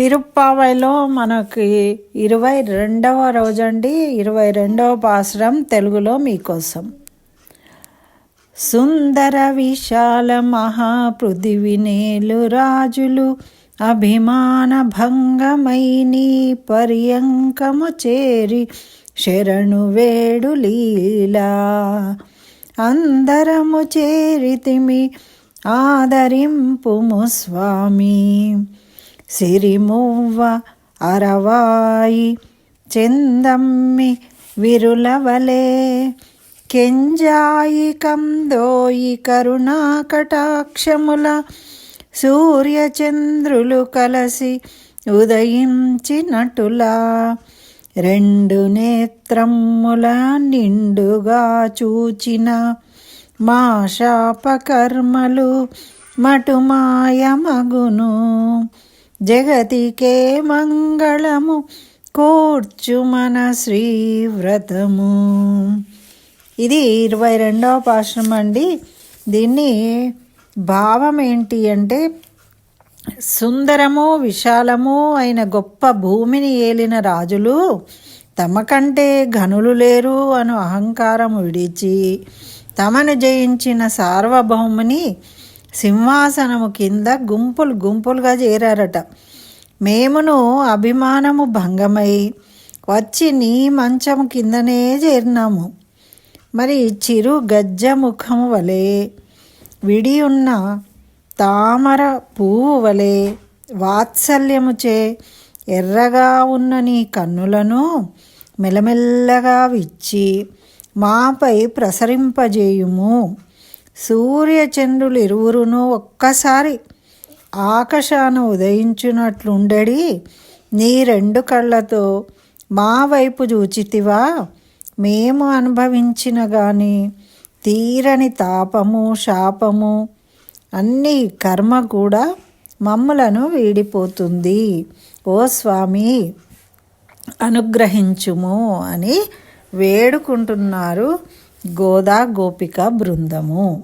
తిరుప్పావైలో మనకి ఇరవై రెండవ రోజండి ఇరవై రెండవ పాసరం తెలుగులో మీకోసం. సుందర విశాల మహాపృథివినేలు రాజులు అభిమాన భంగమైని పర్యంకము చేరి శరణు వేడు లీలా. అందరము చేరితిమి ఆదరింపుము స్వామి. సిరిమువ్వ అరవాయి చెందమ్మి విరులవలే. కెంజాయి కందోయి కరుణా కటాక్షముల సూర్యచంద్రులు కలసి ఉదయించినటులా. రెండు నేత్రముల నిండుగా చూచిన మా శాపకర్మలు మటుమాయమగును. జగతికే మంగళము కూర్చు మన శ్రీవ్రతము. ఇది ఇరవై రెండవ పాశ్రం అండి. దీన్ని భావం ఏంటి అంటే సుందరము విశాలము అయిన గొప్ప భూమిని ఏలిన రాజులు తమకంటే ఘనులు లేరు అను అహంకారం విడిచి తమను జయించిన సార్వభౌముని సింహాసనము కింద గుంపులు గుంపులుగా చేరారట. మేమును అభిమానము భంగమై వచ్చి నీ మంచము కిందనే చేరినాము. మరి చిరు గజ్జ ముఖము వలె విడి ఉన్న తామర పువ్వు వలె వాత్సల్యముచే ఎర్రగా ఉన్న నీ కన్నులను మెల్లమెల్లగా విచ్చి మాపై ప్రసరింపజేయుము. సూర్యచంద్రులు ఇరువురును ఒక్కసారి ఆకాశాన ఉదయించినట్లుండడి నీ రెండు కళ్ళతో మా వైపు చూచితివా? మేము అనుభవించిన గాని తీరని తాపము శాపము అన్ని కర్మ కూడా మమ్ములను వీడిపోతుంది. ఓ స్వామి అనుగ్రహించుము అని వేడుకుంటున్నారు గోదా గోపిక బృందము.